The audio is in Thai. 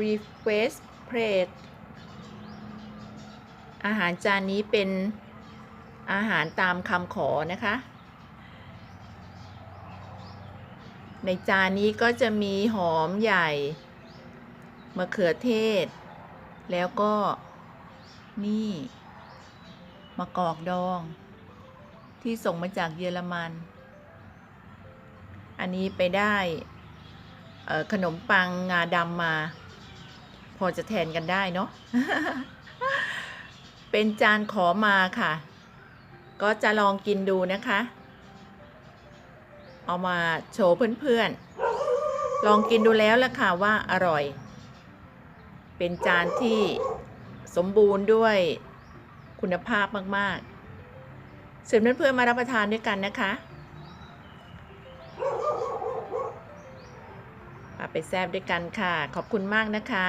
request plate อาหารจานนี้เป็นอาหารตามคำขอนะคะ ในจานนี้ก็จะมีหอมใหญ่มะเขือเทศ แล้วก็นี่มะกอกดอง ที่ส่งมาจากเยอรมัน อันนี้ไปได้ขนมปังงาดำมา พอจะแทนกันได้เนาะเป็นจานขอมาค่ะ ก็จะลองกินดูนะคะ เอามาโชว์เพื่อนๆ ลองกินดูแล้วล่ะค่ะว่าอร่อย เป็นจานที่สมบูรณ์ด้วยคุณภาพมากๆเชิญเพื่อนๆมารับประทานด้วยกันนะคะมาไปแซบด้วยกันค่ะ ขอบคุณมากนะคะ